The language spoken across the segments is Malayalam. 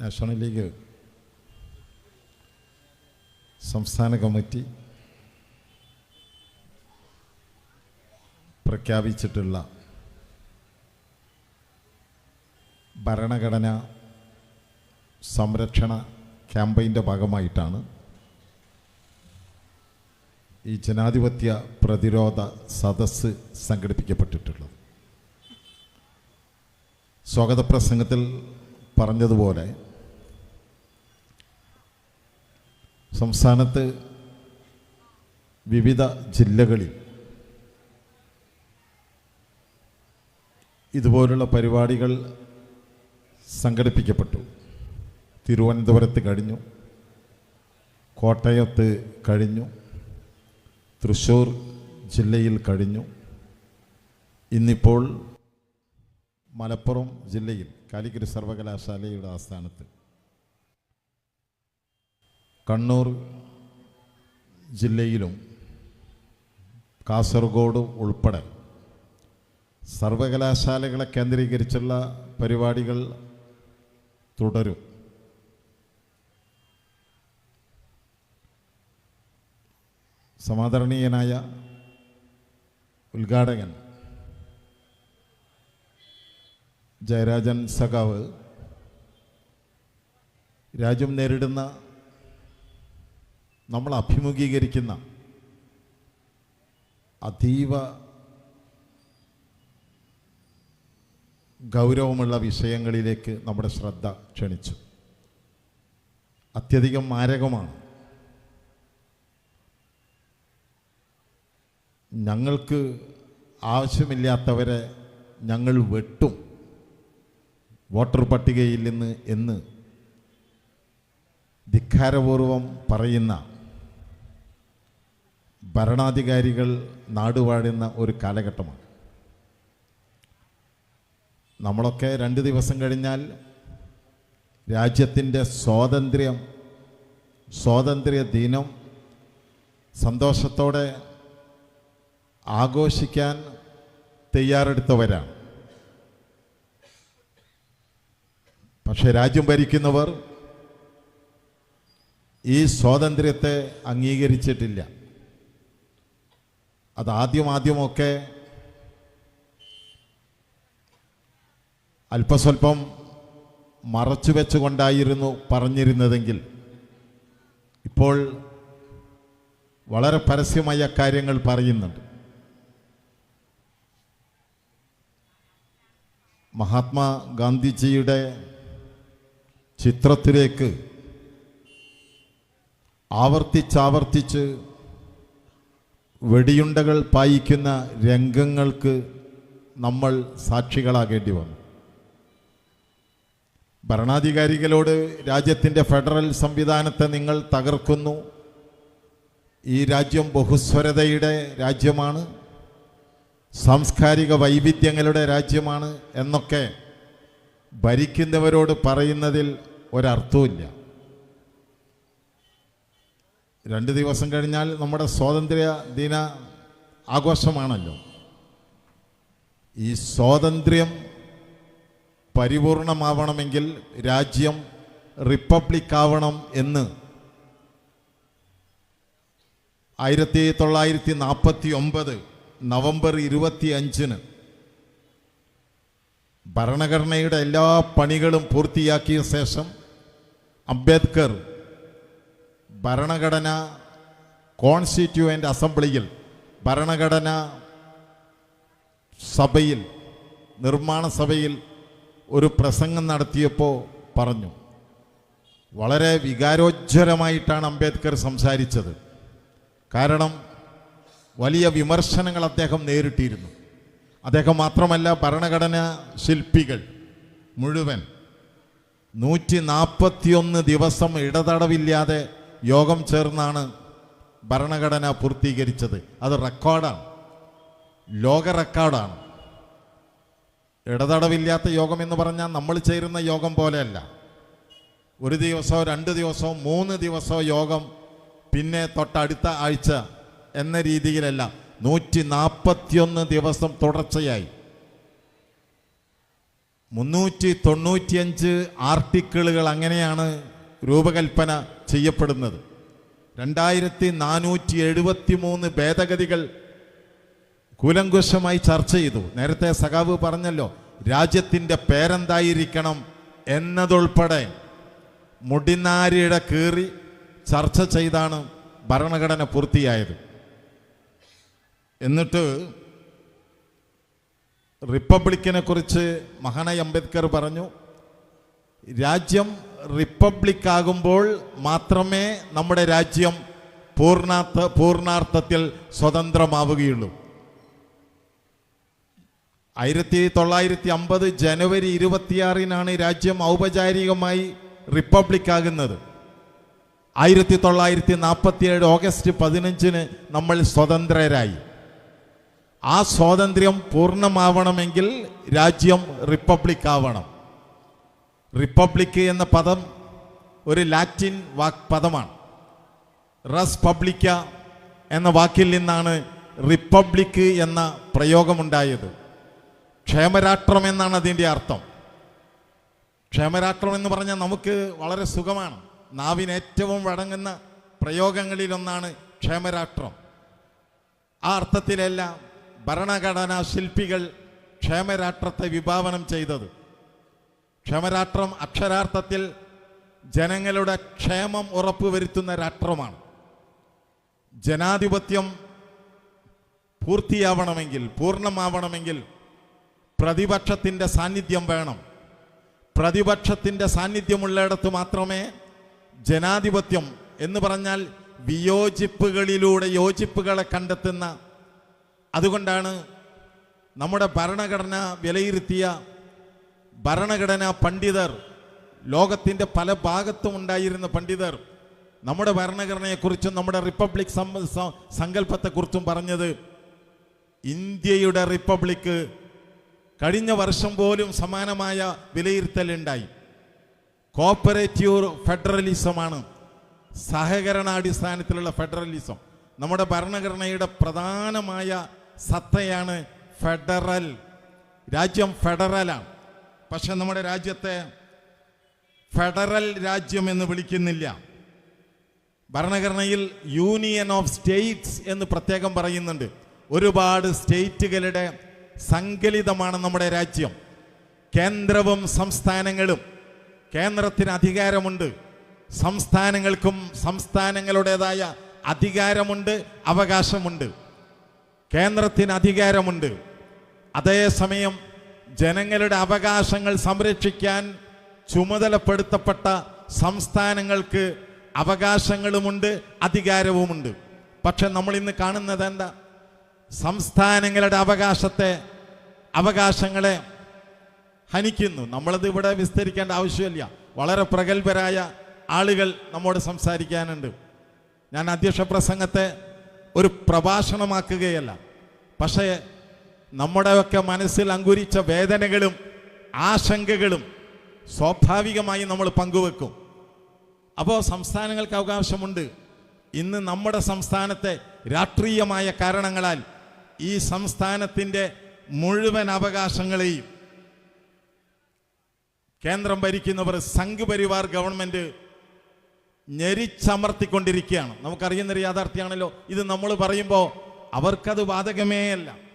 നാഷണൽ ലീഗ് സംസ്ഥാന കമ്മിറ്റി പ്രഖ്യാപിച്ചിട്ടുള്ള ഭരണഘടന സംരക്ഷണ ക്യാമ്പയിന്റെ ഭാഗമായിട്ടാണ് ഈ ജനാധിപത്യ പ്രതിരോധ സദസ്സ് സംഘടിപ്പിക്കപ്പെട്ടിട്ടുള്ളത്. സ്വാഗത പ്രസംഗത്തിൽ പറഞ്ഞതുപോലെ സംസ്ഥാനത്ത് വിവിധ ജില്ലകളിൽ ഇതുപോലുള്ള പരിപാടികൾ സംഘടിപ്പിക്കപ്പെട്ടു. തിരുവനന്തപുരത്ത് കഴിഞ്ഞു. കോട്ടയത്ത് കഴിഞ്ഞു. തൃശ്ശൂർ ജില്ലയിൽ കഴിഞ്ഞു. ഇന്നിപ്പോൾ മലപ്പുറം ജില്ലയിൽ കാലിക്കറ്റ് സർവകലാശാലയുടെ ആസ്ഥാനത്ത് കണ്ണൂർ ജില്ലയിലും കാസർഗോഡ് ഉൾപ്പെടെ സർവകലാശാലകളെ കേന്ദ്രീകരിച്ചുള്ള പരിപാടികൾ തുടരും. സമാദരണീയനായ ഉദ്ഘാടകൻ ജയരാജൻ സഖാവ് രാജ്യം നേരിടുന്ന നമ്മൾ അഭിമുഖീകരിക്കുന്ന അതീവ ഗൗരവമുള്ള വിഷയങ്ങളിലേക്ക് നമ്മുടെ ശ്രദ്ധ ക്ഷണിച്ചു. അത്യധികം മാരകമാണ്. ഞങ്ങൾക്ക് ആവശ്യമില്ലാത്തവരെ ഞങ്ങൾ വെട്ടും വോട്ടർ പട്ടികയിൽ നിന്ന് എന്ന് ധിക്കാരപൂർവം പറയുന്ന ഭരണാധികാരികൾ നാടുവാഴുന്ന ഒരു കാലഘട്ടമാണ്. നമ്മളൊക്കെ രണ്ട് ദിവസം കഴിഞ്ഞാൽ രാജ്യത്തിന്റെ സ്വാതന്ത്ര്യം സ്വാതന്ത്ര്യ ദിനം സന്തോഷത്തോടെ ആഘോഷിക്കാൻ തയ്യാറെടുത്തവരാണ്. പക്ഷെ രാജ്യം ഭരിക്കുന്നവർ ഈ സ്വാതന്ത്ര്യത്തെ അംഗീകരിച്ചിട്ടില്ല. അത് ആദ്യം ആദ്യമൊക്കെ അല്പസ്വല്പം മറച്ചു വെച്ചുകൊണ്ടായിരുന്നു പറഞ്ഞിരുന്നതെങ്കിൽ ഇപ്പോൾ വളരെ പരസ്യമായ കാര്യങ്ങൾ പറയുന്നുണ്ട്. മഹാത്മാ ഗാന്ധിജിയുടെ ചിത്രത്തിലേക്ക് ആവർത്തിച്ചാവർത്തിച്ച് വെടിയുണ്ടകൾ പായിക്കുന്ന രംഗങ്ങൾക്ക് നമ്മൾ സാക്ഷികളാകേണ്ടി വന്നു. ഭരണാധികാരികളോട് രാജ്യത്തിന്റെ ഫെഡറൽ സംവിധാനത്തെ നിങ്ങൾ തകർക്കുന്നു. ഈ രാജ്യം ബഹുസ്വരതയുടെ രാജ്യമാണ്. സാംസ്കാരിക വൈവിധ്യങ്ങളുടെ രാജ്യമാണ് എന്നൊക്കെ ഭരിക്കുന്നവരോട് പറയുന്നതിൽ ഒരർത്ഥവുമില്ല. രണ്ട് ദിവസം കഴിഞ്ഞാൽ നമ്മുടെ സ്വാതന്ത്ര്യ ദിന ആഘോഷമാണല്ലോ. ഈ സ്വാതന്ത്ര്യം പരിപൂർണമാവണമെങ്കിൽ രാജ്യം റിപ്പബ്ലിക് ആവണം എന്ന് ആയിരത്തി തൊള്ളായിരത്തി നാൽപ്പത്തി ഒമ്പത് നവംബർ ഇരുപത്തി അഞ്ചിന് ഭരണഘടനയുടെ എല്ലാ പണികളും പൂർത്തിയാക്കിയ ശേഷം അംബേദ്കർ ഭരണഘടന കോൺസ്റ്റിറ്റ്യൂവന്റ് അസംബ്ലിയിൽ ഭരണഘടന സഭയിൽ നിർമ്മാണ സഭയിൽ ഒരു പ്രസംഗം നടത്തിയപ്പോൾ പറഞ്ഞു. വളരെ വികാരോജ്വലമായിട്ടാണ് അംബേദ്കർ സംസാരിച്ചത്. കാരണം വലിയ വിമർശനങ്ങൾ അദ്ദേഹം നേരിട്ടിരുന്നു. അദ്ദേഹം മാത്രമല്ല ഭരണഘടന ശില്പികൾ മുഴുവൻ. നൂറ്റി നാൽപ്പത്തിയൊന്ന് ദിവസം ഇടതടവില്ലാതെ യോഗം ചേർന്നാണ് ഭരണഘടന പൂർത്തീകരിച്ചത്. അത് റെക്കോർഡാണ്. ലോക റെക്കോർഡാണ്. ഇടതടവില്ലാത്ത യോഗം എന്ന് പറഞ്ഞാൽ നമ്മൾ ചേരുന്ന യോഗം പോലെയല്ല. ഒരു ദിവസമോ രണ്ട് ദിവസമോ മൂന്ന് ദിവസമോ യോഗം പിന്നെ തൊട്ടടുത്ത ആഴ്ച എന്ന രീതിയിലല്ല. നൂറ്റി നാൽപ്പത്തിയൊന്ന് ദിവസം തുടർച്ചയായി. മുന്നൂറ്റി തൊണ്ണൂറ്റിയഞ്ച് ആർട്ടിക്കിളുകൾ അങ്ങനെയാണ് രൂപകൽപ്പന ചെയ്യപ്പെടുന്നത്. രണ്ടായിരത്തി നാനൂറ്റി എഴുപത്തി മൂന്ന് ഭേദഗതികൾ കൂലങ്കുശമായി ചർച്ച ചെയ്തു. നേരത്തെ സഖാവ് പറഞ്ഞല്ലോ രാജ്യത്തിന്റെ പേരെന്തായിരിക്കണം എന്നതുൾപ്പെടെ മുടിനാരിയുടെ കീറി ചർച്ച ചെയ്താണ് ഭരണഘടന പൂർത്തിയായത്. എന്നിട്ട് റിപ്പബ്ലിക്കിനെ കുറിച്ച് മഹാനായ അംബേദ്കർ പറഞ്ഞു രാജ്യം റിപ്പബ്ലിക് ആകുമ്പോൾ മാത്രമേ നമ്മുടെ രാജ്യം പൂർണാർത്ഥ പൂർണാർത്ഥത്തിൽ സ്വതന്ത്രമാവുകയുള്ളൂ. ആയിരത്തി തൊള്ളായിരത്തി അമ്പത് ജനുവരി ഇരുപത്തിയാറിനാണ് രാജ്യം ഔപചാരികമായി റിപ്പബ്ലിക് ആകുന്നത്. ആയിരത്തി തൊള്ളായിരത്തി നാൽപ്പത്തിയേഴ് ഓഗസ്റ്റ് പതിനഞ്ചിന് നമ്മൾ സ്വതന്ത്രരായി. ആ സ്വാതന്ത്ര്യം പൂർണമാവണമെങ്കിൽ രാജ്യം റിപ്പബ്ലിക് ആവണം. റിപ്പബ്ലിക് എന്ന പദം ഒരു ലാറ്റിൻ വാക് പദമാണ് റസ് പബ്ലിക്ക എന്ന വാക്കിൽ നിന്നാണ് റിപ്പബ്ലിക് എന്ന പ്രയോഗമുണ്ടായത്. ക്ഷേമരാഷ്ട്രം എന്നാണ് അതിന്റെ അർത്ഥം. ക്ഷേമരാഷ്ട്രം എന്ന് പറഞ്ഞാൽ നമുക്ക് വളരെ സുഖമാണ്. നാവിന് ഏറ്റവും വഴങ്ങുന്ന പ്രയോഗങ്ങളിലൊന്നാണ് ക്ഷേമരാഷ്ട്രം. ആ അർത്ഥത്തിലല്ല ഭരണഘടനാ ശില്പികൾ ക്ഷേമരാഷ്ട്രത്തെ വിഭാവനം ചെയ്തത്. ക്ഷേമരാഷ്ട്രം അക്ഷരാർത്ഥത്തിൽ ജനങ്ങളുടെ ക്ഷേമം ഉറപ്പുവരുത്തുന്ന രാഷ്ട്രമാണ്. ജനാധിപത്യം പൂർത്തിയാവണമെങ്കിൽ പൂർണമാവണമെങ്കിൽ പ്രതിപക്ഷത്തിന്റെ സാന്നിധ്യം വേണം. പ്രതിപക്ഷത്തിന്റെ സാന്നിധ്യമുള്ളിടത്ത് മാത്രമേ ജനാധിപത്യം എന്ന് പറഞ്ഞാൽ വിയോജിപ്പുകളിലൂടെ യോജിപ്പുകളെ കണ്ടെത്തുന്ന അതുകൊണ്ടാണ് നമ്മുടെ ഭരണഘടന വിലയിരുത്തിയ ഭരണഘടനാ പണ്ഡിതർ ലോകത്തിന്റെ പല ഭാഗത്തും ഉണ്ടായിരുന്ന പണ്ഡിതർ നമ്മുടെ ഭരണഘടനയെക്കുറിച്ചും നമ്മുടെ റിപ്പബ്ലിക് സങ്കല്പത്തെക്കുറിച്ചും പറഞ്ഞത് ഇന്ത്യയുടെ റിപ്പബ്ലിക്ക് കഴിഞ്ഞ വർഷം പോലും സമാനമായ വിലയിരുത്തലുണ്ടായി. Cooperative ഫെഡറലിസമാണ് സഹകരണാടിസ്ഥാനത്തിലുള്ള federalism. നമ്മുടെ ഭരണഘടനയുടെ പ്രധാനമായ സത്തയാണ് ഫെഡറൽ രാജ്യം ഫെഡറലാണ്. പക്ഷെ നമ്മുടെ രാജ്യത്തെ ഫെഡറൽ രാജ്യം എന്ന് വിളിക്കുന്നില്ല. ഭരണഘടനയിൽ യൂണിയൻ ഓഫ് സ്റ്റേറ്റ്സ് എന്ന് പ്രത്യേകം പറയുന്നുണ്ട്. ഒരുപാട് സ്റ്റേറ്റുകളുടെ സങ്കലിതമാണ് നമ്മുടെ രാജ്യം. കേന്ദ്രവും സംസ്ഥാനങ്ങളും. കേന്ദ്രത്തിന് അധികാരമുണ്ട്. സംസ്ഥാനങ്ങൾക്കും സംസ്ഥാനങ്ങളുടേതായ അധികാരമുണ്ട് അവകാശമുണ്ട്. കേന്ദ്രത്തിന് അധികാരമുണ്ട്. അതേസമയം ജനങ്ങളുടെ അവകാശങ്ങൾ സംരക്ഷിക്കാൻ ചുമതലപ്പെടുത്തപ്പെട്ട സംസ്ഥാനങ്ങൾക്ക് അവകാശങ്ങളുമുണ്ട് അധികാരവുമുണ്ട്. പക്ഷെ നമ്മൾ ഇന്ന് കാണുന്നത് എന്താ? സംസ്ഥാനങ്ങളുടെ അവകാശത്തെ അവകാശങ്ങളെ ഹനിക്കുന്നു. നമ്മളത് ഇവിടെ വിസ്തരിക്കേണ്ട ആവശ്യമില്ല. വളരെ പ്രഗത്ഭരായ ആളുകൾ നമ്മോട് സംസാരിക്കാനുണ്ട്. ഞാൻ അധ്യക്ഷ പ്രസംഗത്തെ ഒരു പ്രഭാഷണമാക്കുകയല്ല. പക്ഷേ നമ്മുടെയൊക്കെ മനസ്സിൽ അങ്കുരിച്ച വേദനകളും ആശങ്കകളും സ്വാഭാവികമായി നമ്മൾ പങ്കുവെക്കും. അപ്പോൾ സംസ്ഥാനങ്ങൾക്ക് അവകാശമുണ്ട്. ഇന്ന് നമ്മുടെ സംസ്ഥാനത്തെ രാഷ്ട്രീയമായ കാരണങ്ങളാൽ ഈ സംസ്ഥാനത്തിന്റെ മുഴുവൻ അവകാശങ്ങളെയും കേന്ദ്രം ഭരിക്കുന്നവർ സംഘ് പരിവാർ ഗവൺമെന്റ് ഞെരിച്ചമർത്തിക്കൊണ്ടിരിക്കുകയാണ് നമുക്കറിയുന്നൊരു യാഥാർത്ഥ്യമാണല്ലോ. ഇത് നമ്മൾ പറയുമ്പോൾ അവർക്കത് ബാധകമേ അല്ല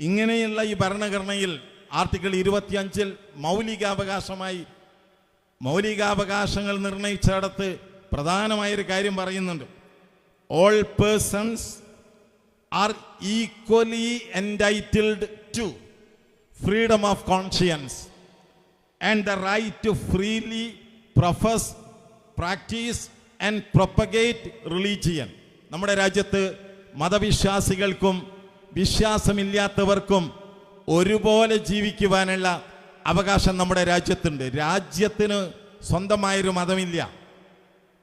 ഇങ്ങനെയുള്ള ഈ ഭരണഘടനയിൽ ആർട്ടിക്കിൾ ഇരുപത്തിയഞ്ചിൽ മൗലികാവകാശമായി മൗലികാവകാശങ്ങൾ നിർണയിച്ചിടത്ത് പ്രധാനമായൊരു കാര്യം പറയുന്നുണ്ട്. All persons are equally entitled to freedom of conscience and the right to freely profess practise and propagate religion നമ്മുടെ രാജ്യത്ത് മതവിശ്വാസികൾക്കും വിശ്വാസമില്ലാത്തവർക്കും ഒരുപോലെ ജീവിക്കുവാനുള്ള അവകാശം നമ്മുടെ രാജ്യത്തുണ്ട്. രാജ്യത്തിന് സ്വന്തമായൊരു മതമില്ല.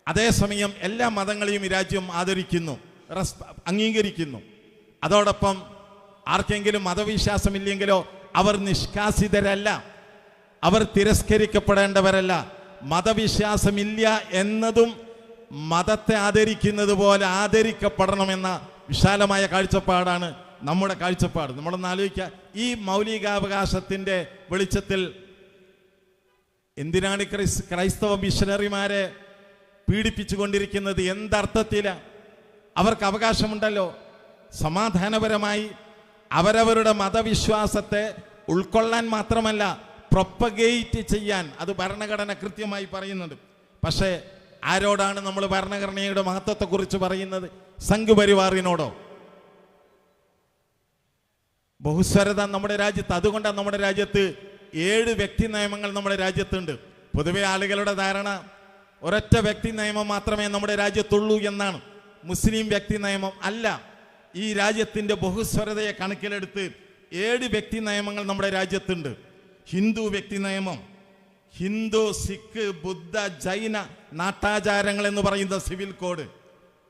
അതേസമയം എല്ലാ മതങ്ങളെയും ഈ രാജ്യം ആദരിക്കുന്നു അംഗീകരിക്കുന്നു. അതോടൊപ്പം ആർക്കെങ്കിലും മതവിശ്വാസമില്ലെങ്കിലോ അവർ നിഷ്കാസിതരല്ല. അവർ തിരസ്കരിക്കപ്പെടേണ്ടവരല്ല. മതവിശ്വാസമില്ല എന്നതും മതത്തെ ആദരിക്കുന്നത് പോലെ ആദരിക്കപ്പെടണമെന്ന വിശാലമായ കാഴ്ചപ്പാടാണ് നമ്മുടെ കാഴ്ചപ്പാട് നമ്മളൊന്ന് ആലോചിക്കുക ഈ മൗലികാവകാശത്തിന്റെ വെളിച്ചത്തിൽ എന്തിനാണ് ക്രൈസ് ക്രൈസ്തവ മിഷനറിമാരെ പീഡിപ്പിച്ചുകൊണ്ടിരിക്കുന്നത്? എന്തർത്ഥത്തിലാണ് അവർക്ക് അവകാശമുണ്ടല്ലോ. സമാധാനപരമായി അവരവരുടെ മതവിശ്വാസത്തെ ഉൾക്കൊള്ളാൻ മാത്രമല്ല പ്രൊപ്പഗേറ്റ് ചെയ്യാൻ. അത് ഭരണഘടന കൃത്യമായി പറയുന്നുണ്ട്. പക്ഷേ ആരോടാണ് നമ്മൾ ഭരണഘടനയുടെ മഹത്വത്തെക്കുറിച്ച് പറയുന്നത്? സംഘപരിവാറിനോടോ? ബഹുസ്വരത നമ്മുടെ രാജ്യത്ത്. അതുകൊണ്ടാണ് നമ്മുടെ രാജ്യത്ത് ഏഴ് വ്യക്തി നിയമങ്ങൾ നമ്മുടെ രാജ്യത്തുണ്ട്. പൊതുവെ ആളുകളുടെ ധാരണ ഒരൊറ്റ വ്യക്തി നിയമം മാത്രമേ നമ്മുടെ രാജ്യത്തുള്ളൂ എന്നാണ്. മുസ്ലിം വ്യക്തി നിയമം അല്ല. ഈ രാജ്യത്തിന്റെ ബഹുസ്വരതയെ കണക്കിലെടുത്ത് ഏഴ് വ്യക്തി നിയമങ്ങൾ നമ്മുടെ രാജ്യത്തുണ്ട്. ഹിന്ദു വ്യക്തി നിയമം ഹിന്ദു സിഖ് ബുദ്ധ ജൈന നാട്ടാചാരങ്ങൾ എന്ന് പറയുന്ന സിവിൽ കോഡ്.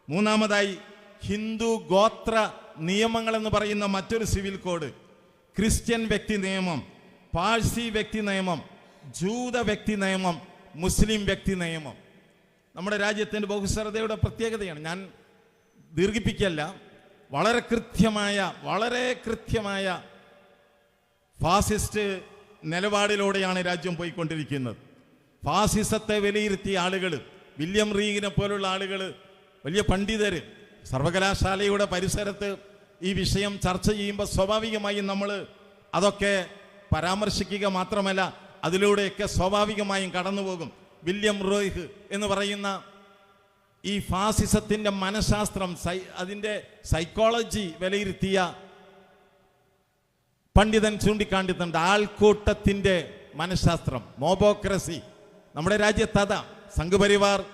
മൂന്നാമതായി ഹിന്ദു ഗോത്ര നിയമങ്ങൾ എന്ന് പറയുന്ന മറ്റൊരു സിവിൽ കോഡ്. ക്രിസ്ത്യൻ വ്യക്തി നിയമം പാഴ്സി വ്യക്തി നിയമം ജൂത വ്യക്തി നിയമം മുസ്ലിം വ്യക്തി നിയമം. നമ്മുടെ രാജ്യത്തിന്റെ ബഹുസ്വരതയുടെ പ്രത്യേകതയാണ്. ഞാൻ ദീർഘിപ്പിക്കല്ല വളരെ കൃത്യമായ വളരെ കൃത്യമായ ഫാസിസ്റ്റ് നിലപാടിലൂടെയാണ് രാജ്യം പോയിക്കൊണ്ടിരിക്കുന്നത്. ഫാസിസത്തെ വിലയിരുത്തിയ ആളുകൾ വില്യം റീഗിനെ പോലുള്ള ആളുകൾ വലിയ പണ്ഡിതർ സർവകലാശാലയുടെ പരിസരത്ത് ഈ വിഷയം ചർച്ച ചെയ്യുമ്പോൾ സ്വാഭാവികമായും നമ്മൾ അതൊക്കെ പരാമർശിക്കുക മാത്രമല്ല അതിലൂടെയൊക്കെ സ്വാഭാവികമായും കടന്നുപോകും. വില്യം റോയ്ഹ് എന്ന് പറയുന്ന ഈ ഫാസിസത്തിന്റെ മനഃശാസ്ത്രം സൈ അതിന്റെ സൈക്കോളജി വിലയിരുത്തിയ പണ്ഡിതൻ ചൂണ്ടിക്കാണ്ടിട്ടുണ്ട് ആൾക്കൂട്ടത്തിന്റെ മനഃശാസ്ത്രം മോബോക്രസി. നമ്മുടെ രാജ്യത്ത് അതാ സംഘപരിവാർ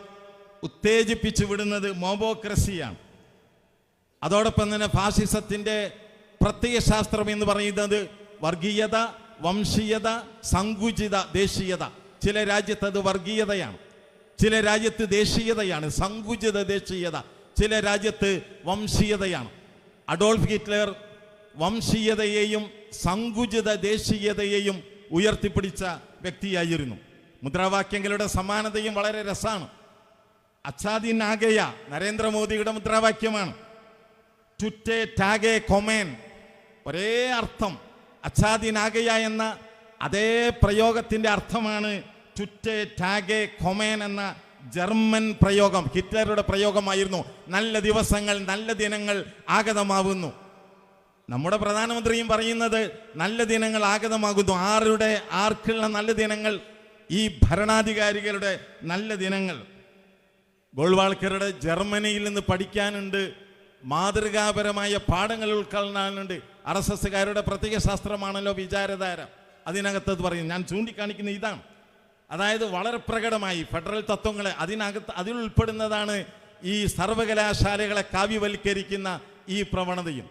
ഉത്തേജിപ്പിച്ചു വിടുന്നത് മോബോക്രസിയാണ്. അതോടൊപ്പം തന്നെ ഫാസിസത്തിന്റെ പ്രത്യയശാസ്ത്രം എന്ന് പറയുന്നത് വർഗീയത വംശീയത സങ്കുചിത ദേശീയത. ചില രാജ്യത്ത് അത് വർഗീയതയാണ്. ചില രാജ്യത്ത് ദേശീയതയാണ് സങ്കുചിത ദേശീയത. ചില രാജ്യത്ത് വംശീയതയാണ്. അഡോൾഫ് ഹിറ്റ്ലർ വംശീയതയെയും സങ്കുചിത ദേശീയതയെയും ഉയർത്തിപ്പിടിച്ച വ്യക്തിയായിരുന്നു. മുദ്രാവാക്യങ്ങളുടെ സമാനതയും വളരെ രസമാണ്. അച്ഛാദിൻ ആകയ നരേന്ദ്രമോദിയുടെ മുദ്രാവാക്യമാണ്. ടുറ്റേ ടാഗെ കൊമേൻ. ഒരേ അർത്ഥം. അച്ഛാദിനാകയ എന്ന അതേ പ്രയോഗത്തിന്റെ അർത്ഥമാണ് ടുറ്റേ ടാഗെ കൊമേൻ എന്ന ജർമ്മൻ പ്രയോഗം. ഹിറ്റ്ലറുടെ പ്രയോഗമായിരുന്നു. നല്ല ദിവസങ്ങൾ നല്ല ദിനങ്ങൾ ആഗതമാവുന്നു. നമ്മുടെ പ്രധാനമന്ത്രിയും പറയുന്നത് നല്ല ദിനങ്ങൾ ആഗതമാകുന്നു. ആരുടെ ആർക്കുള്ള നല്ല ദിനങ്ങൾ? ഈ ഭരണാധികാരികളുടെ നല്ല ദിനങ്ങൾ. ഗോൾവാൾക്കറുടെ ജർമ്മനിയിൽ നിന്ന് പഠിക്കാനുണ്ട്. മാതൃകാപരമായ പാഠങ്ങൾ ഉൾക്കൊള്ളാനുണ്ട്. ആർ എസ് എസ്സുകാരുടെ പ്രത്യേക ശാസ്ത്രമാണല്ലോ വിചാരധാര. അതിനകത്ത് അത് പറയും ഞാൻ ചൂണ്ടിക്കാണിക്കുന്ന ഇതാണ്. അതായത് വളരെ പ്രകടമായി ഫെഡറൽ തത്വങ്ങളെ അതിനകത്ത് അതിൽ ഉൾപ്പെടുന്നതാണ് ഈ സർവകലാശാലകളെ കാവ്യവൽക്കരിക്കുന്ന ഈ പ്രവണതയും.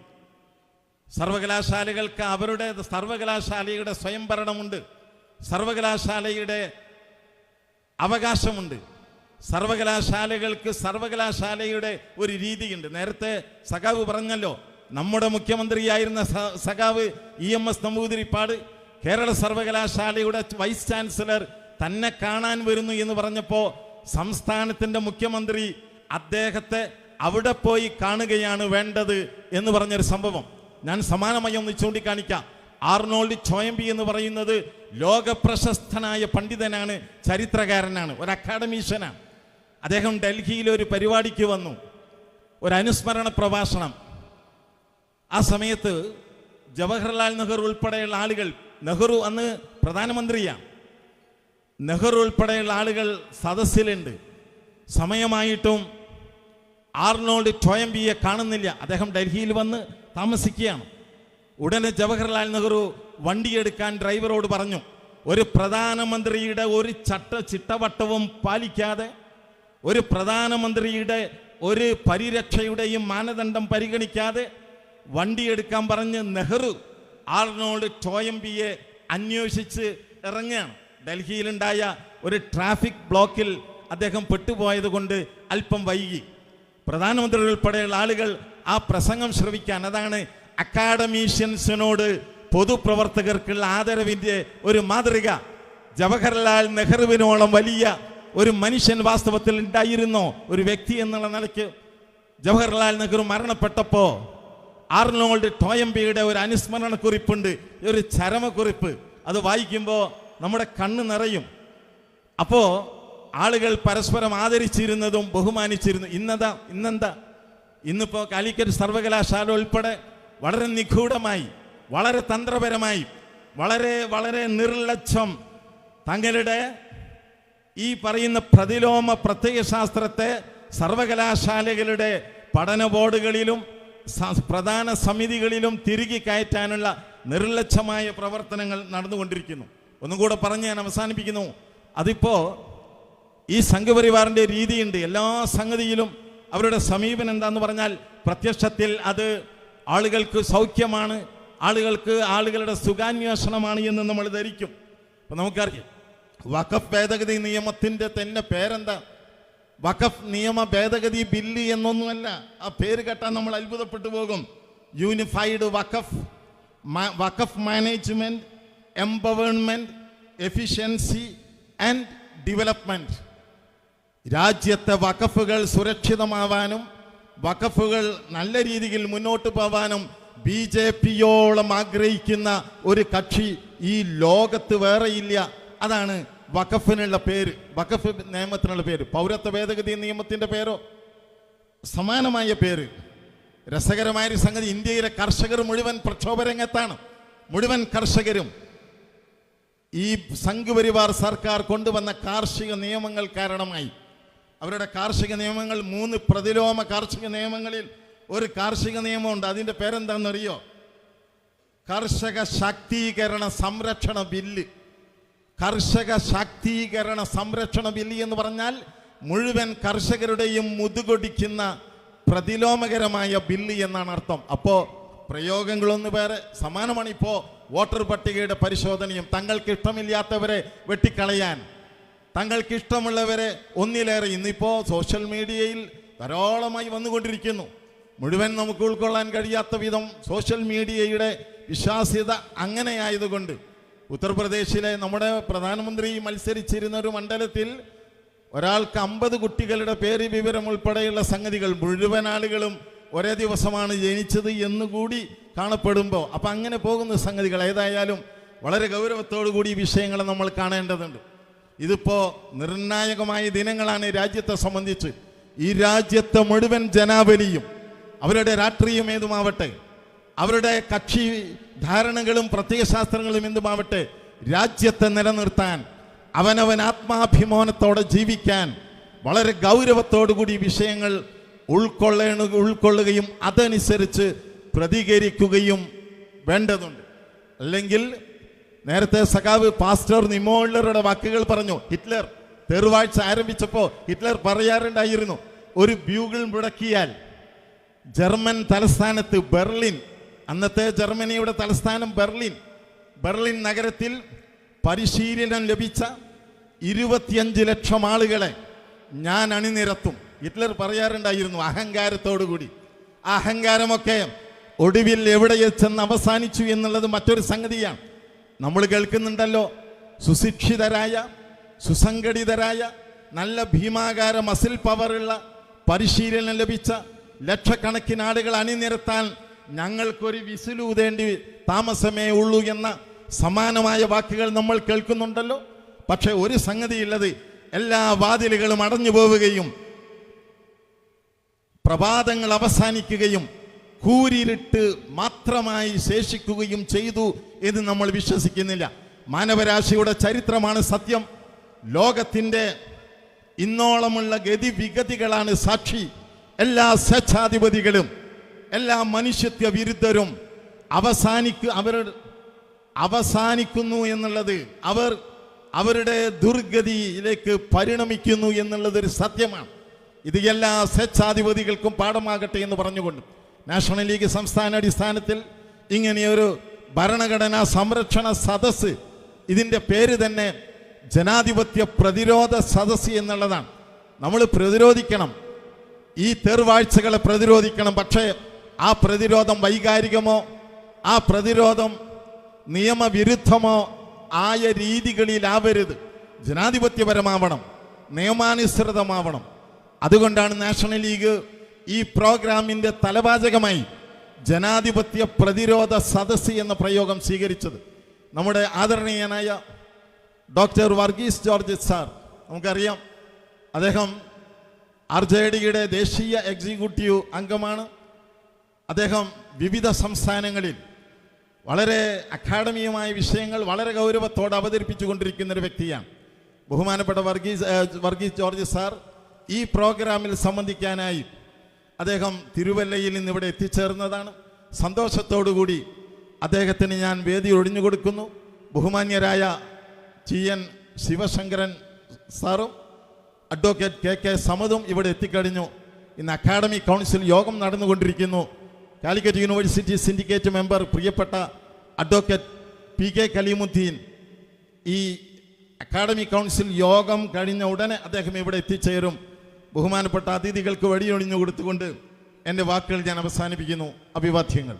സർവകലാശാലകൾക്ക് അവരുടെ സർവകലാശാലയുടെ സ്വയംഭരണമുണ്ട്. സർവകലാശാലയുടെ അവകാശമുണ്ട്. സർവകലാശാലകൾക്ക് സർവകലാശാലയുടെ ഒരു രീതിയുണ്ട്. നേരത്തെ സഖാവ് പറഞ്ഞല്ലോ നമ്മുടെ മുഖ്യമന്ത്രിയായിരുന്ന സഖാവ് E M S Namboodiripad Kerala സർവകലാശാലയുടെ വൈസ് ചാൻസലർ തന്നെ കാണാൻ വരുന്നു എന്ന് പറഞ്ഞപ്പോൾ സംസ്ഥാനത്തിന്റെ മുഖ്യമന്ത്രി അദ്ദേഹത്തെ അവിടെ പോയി കാണുകയാണ് വേണ്ടത് എന്ന് പറഞ്ഞൊരു സംഭവം. ഞാൻ സമാനമായി ഒന്ന് ചൂണ്ടിക്കാണിക്കാം. ആർണോൾഡ് ചോയമ്പി എന്ന് പറയുന്നത് ലോക പ്രശസ്തനായ പണ്ഡിതനാണ് ചരിത്രകാരനാണ് ഒരു അക്കാഡമീഷ്യനാണ്. അദ്ദേഹം ഡൽഹിയിൽ ഒരു പരിപാടിക്ക് വന്നു. ഒരു അനുസ്മരണ പ്രഭാഷണം. ആ സമയത്ത് ജവഹർലാൽ നെഹ്റു ഉൾപ്പെടെയുള്ള ആളുകൾ നെഹ്റു അന്ന് പ്രധാനമന്ത്രിയാണ്. നെഹ്റു ഉൾപ്പെടെയുള്ള ആളുകൾ സദസ്സിലുണ്ട്. സമയമായിട്ടും ആർണോൾഡ് ടോയംബിയെ കാണുന്നില്ല. അദ്ദേഹം ഡൽഹിയിൽ വന്ന് താമസിക്കുകയാണ്. ഉടനെ ജവഹർലാൽ നെഹ്റു വണ്ടിയെടുക്കാൻ ഡ്രൈവറോട് പറഞ്ഞു ഒരു പ്രധാനമന്ത്രിയുടെ ഒരു ചട്ട ചിട്ടവട്ടവും പാലിക്കാതെ ഒരു പ്രധാനമന്ത്രിയുടെ ഒരു പരിരക്ഷയുടെയും മാനദണ്ഡം പരിഗണിക്കാതെ വണ്ടിയെടുക്കാൻ പറഞ്ഞ് നെഹ്റു ആർണോൾഡ് ടോയംബിയെ അന്വേഷിച്ച് ഇറങ്ങുകയാണ്. ഡൽഹിയിലുണ്ടായ ഒരു ട്രാഫിക് ബ്ലോക്കിൽ അദ്ദേഹം പെട്ടുപോയത് കൊണ്ട് അല്പം വൈകി. പ്രധാനമന്ത്രി ഉൾപ്പെടെയുള്ള ആളുകൾ ആ പ്രസംഗം ശ്രവിക്കാൻ അതാണ് അക്കാഡമീഷ്യൻസിനോട് പൊതുപ്രവർത്തകർക്കുള്ള ആദരവിന്റെ ഒരു മാതൃക. ജവഹർലാൽ നെഹ്റുവിനോളം വലിയ ഒരു മനുഷ്യൻ വാസ്തവത്തിൽ ഉണ്ടായിരുന്നോ. ഒരു വ്യക്തി എന്നുള്ള നിലയ്ക്ക് ജവഹർലാൽ നെഹ്റു മരണപ്പെട്ടപ്പോൾ ആർണോൾഡ് ടോയംബിയുടെ ഒരു അനുസ്മരണ കുറിപ്പുണ്ട് ഒരു ചരമക്കുറിപ്പ്. അത് വായിക്കുമ്പോൾ നമ്മുടെ കണ്ണ് നിറയും. അപ്പോ ആളുകൾ പരസ്പരം ആദരിച്ചിരുന്നതും ബഹുമാനിച്ചിരുന്നു. ഇന്നതാ ഇന്നെന്താ? ഇന്നിപ്പോ കാലിക്കറ്റ് സർവകലാശാല ഉൾപ്പെടെ വളരെ നിഗൂഢമായി വളരെ തന്ത്രപരമായി വളരെ വളരെ നിർലക്ഷം തങ്ങളുടെ ഈ പറയുന്ന പ്രതിലോമ പ്രത്യയശാസ്ത്രത്തെ സർവകലാശാലകളുടെ പഠന ബോർഡുകളിലും പ്രധാന സമിതികളിലും തിരികെ കയറ്റാനുള്ള നിർലക്ഷമായ പ്രവർത്തനങ്ങൾ നടന്നുകൊണ്ടിരിക്കുന്നു. ഒന്നും കൂടെ പറഞ്ഞ് ഞാൻ അവസാനിപ്പിക്കുന്നു. അതിപ്പോ ഈ സംഘപരിവാറിന്റെ രീതിയുണ്ട്. എല്ലാ സംഗതിയിലും അവരുടെ സമീപനം എന്താന്ന് പറഞ്ഞാൽ പ്രത്യക്ഷത്തിൽ അത് ആളുകൾക്ക് സൗഖ്യമാണ് ആളുകൾക്ക് ആളുകളുടെ സുഖാന്വേഷണമാണ് എന്ന് നമ്മൾ ധരിക്കും. അപ്പൊ നമുക്കറിയാം. വഖഫ് ഭേദഗതി നിയമത്തിന്റെ തന്നെ പേരെന്താ? വഖഫ് നിയമ ഭേദഗതി ബില്ല് എന്നൊന്നുമല്ല. ആ പേര് കേട്ടാൽ നമ്മൾ അത്ഭുതപ്പെട്ടു പോകും. Unified waqf waqf management empowerment efficiency and development രാജ്യത്തെ വഖഫുകൾ സുരക്ഷിതമാവാനും വഖഫുകൾ നല്ല രീതിയിൽ മുന്നോട്ട് പോവാനും ബി ജെ പിയോളം ആഗ്രഹിക്കുന്ന ഒരു കക്ഷി ഈ ലോകത്ത് വേറെയില്ല. അതാണ് വഖഫിനുള്ള പേര് വഖഫ് നിയമത്തിനുള്ള പേര്. പൗരത്വ ഭേദഗതി നിയമത്തിന്റെ പേരോ? സമാനമായ പേര്. രസകരമായ ഒരു സംഗതി ഇന്ത്യയിലെ കർഷകർ മുഴുവൻ പ്രക്ഷോഭരംഗത്താണ്. മുഴുവൻ കർഷകരും ഈ സംഘപരിവാർ സർക്കാർ കൊണ്ടുവന്ന കാർഷിക നിയമങ്ങൾ കാരണമായി. അവരുടെ കാർഷിക നിയമങ്ങൾ മൂന്ന് പ്രതിലോമ കാർഷിക നിയമങ്ങളിൽ ഒരു കാർഷിക നിയമമുണ്ട്. അതിന്റെ പേരെന്താണെന്നറിയോ? കർഷക ശാക്തീകരണ സംരക്ഷണ ബില്ല്. കർഷക ശാക്തീകരണ സംരക്ഷണ ബില്ല് എന്ന് പറഞ്ഞാൽ മുഴുവൻ കർഷകരുടെയും മുതുകൊടിക്കുന്ന പ്രതിലോമകരമായ ബില്ല് എന്നാണ് അർത്ഥം. അപ്പോൾ പ്രയോഗങ്ങളൊന്ന് വേറെ സമാനമാണ് ഇപ്പോൾ വോട്ടർ പട്ടികയുടെ പരിശോധനയും തങ്ങൾക്ക് ഇഷ്ടമില്ലാത്തവരെ വെട്ടിക്കളയാൻ. തങ്ങൾക്ക് ഇഷ്ടമുള്ളവരെ ഒന്നിലേറെ ഇന്നിപ്പോൾ സോഷ്യൽ മീഡിയയിൽ ധാരാളമായി വന്നുകൊണ്ടിരിക്കുന്നു. മുഴുവൻ നമുക്ക് ഉൾക്കൊള്ളാൻ കഴിയാത്ത വിധം സോഷ്യൽ മീഡിയയുടെ വിശ്വാസ്യത അങ്ങനെയായതുകൊണ്ട് ഉത്തർപ്രദേശിലെ നമ്മുടെ പ്രധാനമന്ത്രി മത്സരിച്ചിരുന്ന ഒരു മണ്ഡലത്തിൽ ഒരാൾക്ക് അമ്പത് കുട്ടികളുടെ പേര് വിവരം ഉൾപ്പെടെയുള്ള സംഗതികൾ മുഴുവൻ ആളുകളും ഒരേ ദിവസമാണ് ജനിച്ചത് എന്നുകൂടി കാണപ്പെടുമ്പോൾ അപ്പം അങ്ങനെ പോകുന്ന സംഗതികൾ ഏതായാലും വളരെ ഗൗരവത്തോടു കൂടി ഈ വിഷയങ്ങൾ നമ്മൾ കാണേണ്ടതുണ്ട്. ഇതിപ്പോൾ നിർണായകമായ ദിനങ്ങളാണ് രാജ്യത്തെ സംബന്ധിച്ച്. ഈ രാജ്യത്തെ മുഴുവൻ ജനാബലിയും അവരുടെ രാഷ്ട്രീയം ഏതുമാവട്ടെ അവരുടെ കക്ഷി ധാരണകളും പ്രത്യയശാസ്ത്രങ്ങളും എന്തുമാവട്ടെ രാജ്യത്തെ നിലനിർത്താൻ അവനവൻ ആത്മാഭിമാനത്തോടെ ജീവിക്കാൻ വളരെ ഗൗരവത്തോടുകൂടി കൂടി വിഷയങ്ങൾ ഉൾക്കൊള്ളേണ ഉൾക്കൊള്ളുകയും അതനുസരിച്ച് പ്രതികരിക്കുകയും വേണ്ടതുണ്ട്. അല്ലെങ്കിൽ നേരത്തെ സഖാവ് പാസ്റ്റർ നിമോളറുടെ വാക്കുകൾ പറഞ്ഞു ഹിറ്റ്ലർ തെറുവാഴ്ച ആരംഭിച്ചപ്പോൾ ഹിറ്റ്ലർ പറയാറുണ്ടായിരുന്നു ഒരു ബ്യൂഗിൾ മുടക്കിയാൽ ജർമ്മൻ തലസ്ഥാനത്ത് ബെർലിൻ അന്നത്തെ ജർമ്മനിയുടെ തലസ്ഥാനം ബെർലിൻ. ബെർലിൻ നഗരത്തിൽ പരിശീലനം ലഭിച്ച ഇരുപത്തിയഞ്ച് ലക്ഷം ആളുകളെ ഞാൻ അണിനിരത്തും. ഹിറ്റ്ലർ പറയാറുണ്ടായിരുന്നു അഹങ്കാരത്തോടുകൂടി. അഹങ്കാരമൊക്കെ ഒടുവിൽ എവിടെ ചെന്ന് അവസാനിച്ചു എന്നുള്ളത് മറ്റൊരു സംഗതിയാണ്. നമ്മൾ കേൾക്കുന്നുണ്ടല്ലോ സുശിക്ഷിതരായ സുസംഘടിതരായ നല്ല ഭീമാകാര മസിൽ പവറുള്ള പരിശീലനം ലഭിച്ച ലക്ഷക്കണക്കിന് ആളുകൾ അണിനിരത്താൻ ഞങ്ങൾക്കൊരു വിസിലൂതേണ്ടി താമസമേ ഉള്ളൂ എന്ന സമാനമായ വാക്കുകൾ നമ്മൾ കേൾക്കുന്നുണ്ടല്ലോ. പക്ഷെ ഒരു സംഗതിയുള്ളത് എല്ലാ വാതിലുകളും അടഞ്ഞു പോവുകയും പ്രഭാതങ്ങൾ അവസാനിക്കുകയും കൂരിരുട്ട് മാത്രമായി ശേഷിക്കുകയും ചെയ്തു എന്ന് നമ്മൾ വിശ്വസിക്കുന്നില്ല. മാനവരാശിയുടെ ചരിത്രമാണ് സത്യം. ലോകത്തിന്റെ ഇന്നോളമുള്ള ഗതിവിഗതികളാണ് സാക്ഷി. എല്ലാ സ്വേച്ഛാധിപതികളും എല്ലാ മനുഷ്യത്വ വിരുദ്ധരും അവസാനിക്കു അവർ അവസാനിക്കുന്നു എന്നുള്ളത് അവർ അവരുടെ ദുർഗതിയിലേക്ക് പരിണമിക്കുന്നു എന്നുള്ളത് ഒരു സത്യമാണ്. ഇത് എല്ലാ സ്വേച്ഛാധിപതികൾക്കും പാഠമാകട്ടെ എന്ന് പറഞ്ഞുകൊണ്ട് നാഷണൽ ലീഗ് സംസ്ഥാന അടിസ്ഥാനത്തിൽ ഇങ്ങനെയൊരു ഭരണഘടനാ സംരക്ഷണ സദസ് ഇതിന്റെ പേര് തന്നെ ജനാധിപത്യ പ്രതിരോധ സദസ് എന്നുള്ളതാണ്. നമ്മൾ പ്രതിരോധിക്കണം. ഈ തെറുവാഴ്ചകളെ പ്രതിരോധിക്കണം. പക്ഷേ ആ പ്രതിരോധം വൈകാരികമോ? ആ പ്രതിരോധം നിയമവിരുദ്ധമോ? ആയ രീതികളിലാവരുത്. ജനാധിപത്യപരമാവണം. നിയമാനുസൃതമാവണം. അതുകൊണ്ടാണ് നാഷണൽ ലീഗ് ഈ പ്രോഗ്രാമിന്റെ തലവാചകമായി ജനാധിപത്യ പ്രതിരോധ സദസ് എന്ന പ്രയോഗം സ്വീകരിച്ചത്. നമ്മുടെ ആദരണീയനായ ഡോക്ടർ വർഗീസ് ജോർജ് സാർ നമുക്കറിയാം. അദ്ദേഹം ആർ ജെ ഡിയുടെ ദേശീയ എക്സിക്യൂട്ടീവ് അംഗമാണ്. അദ്ദേഹം വിവിധ സംസ്ഥാനങ്ങളിൽ വളരെ അക്കാഡമിയുമായ വിഷയങ്ങൾ വളരെ ഗൗരവത്തോടെ അവതരിപ്പിച്ചുകൊണ്ടിരിക്കുന്ന ഒരു വ്യക്തിയാണ്. ബഹുമാനപ്പെട്ട വർഗീസ് വർഗീസ് ജോർജ് സാർ ഈ പ്രോഗ്രാമിൽ സംബന്ധിക്കാനായി അദ്ദേഹം തിരുവല്ലയിൽ നിന്ന് ഇവിടെ എത്തിച്ചേർന്നതാണ്. സന്തോഷത്തോടുകൂടി അദ്ദേഹത്തിന് ഞാൻ വേദി ഒഴിഞ്ഞു കൊടുക്കുന്നു. ബഹുമാന്യരായ ടി എൻ ശിവശങ്കരൻ സാറും അഡ്വക്കേറ്റ് കെ കെ സമതും ഇവിടെ എത്തിക്കഴിഞ്ഞു. ഇന്ന് അക്കാഡമിക് കൗൺസിൽ യോഗം നടന്നുകൊണ്ടിരിക്കുന്നു. കാലിക്കറ്റ് യൂണിവേഴ്സിറ്റി സിൻഡിക്കേറ്റ് മെമ്പർ പ്രിയപ്പെട്ട അഡ്വക്കേറ്റ് പി കെ കലീമുദ്ദീൻ ഈ അക്കാഡമി കൗൺസിൽ യോഗം കഴിഞ്ഞ ഉടനെ അദ്ദേഹം ഇവിടെ എത്തിച്ചേരും. ബഹുമാനപ്പെട്ട അതിഥികൾക്ക് വഴിയൊഴിഞ്ഞു കൊടുത്തുകൊണ്ട് എന്റെ വാക്കുകൾ ഞാൻ അവസാനിപ്പിക്കുന്നു. അഭിവാദ്യങ്ങൾ.